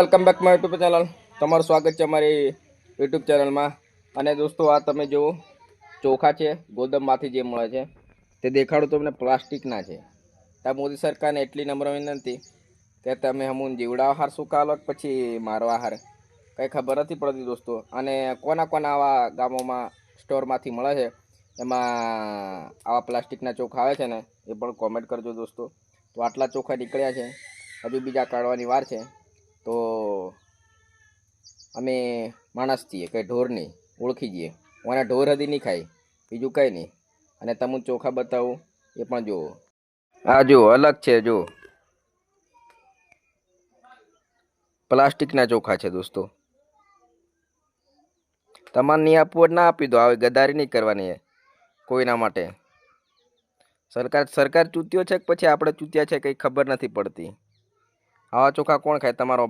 Welcome back my YouTube channel તમારું સ્વાગત છે અમારી યુટ્યુબ ચેનલમાં અને દોસ્તો, આ તમે જુઓ, ચોખા છે, ગોદમમાંથી જે મળે છે, તે દેખાડું તમને પ્લાસ્ટિકના છે. ત્યાં મોદી સરકારને એટલી નમ્ર વિનંતી કે તમે હમું જીવડા હાર શું કાલો પછી મારવા હાર કંઈ ખબર નથી પડતી દોસ્તો. અને કોના કોના આવા ગામોમાં, સ્ટોરમાંથી મળે છે, એમાં આવા પ્લાસ્ટિકના ચોખા આવે છે ને, એ પણ કોમેન્ટ કરજો દોસ્તો. તો આટલા ચોખા નીકળ્યા છે. હજુ બીજા કાઢવાની વાર છે. તો અમે માણસ છીએ, કંઈ ઢોર નહીં, ઓળખી જઈએ. ઓના ઢોર હતી નહીં ખાય, બીજું કંઈ નહીં. અને તમે ચોખા બતાવો, એ પણ જુઓ. આ જુઓ, અલગ છે જો પ્લાસ્ટિકના ચોખા છે, દોસ્તો. તમારે નહીં આપવું ના આપી દો હવે ગદારી નહીં કરવાની કોઈના માટે. સરકાર સરકાર ચૂત્યો છે કે પછી આપણે ચૂત્યા છે, કંઈ ખબર નથી પડતી. આવા ચોખા કોણ ખાય? તમારો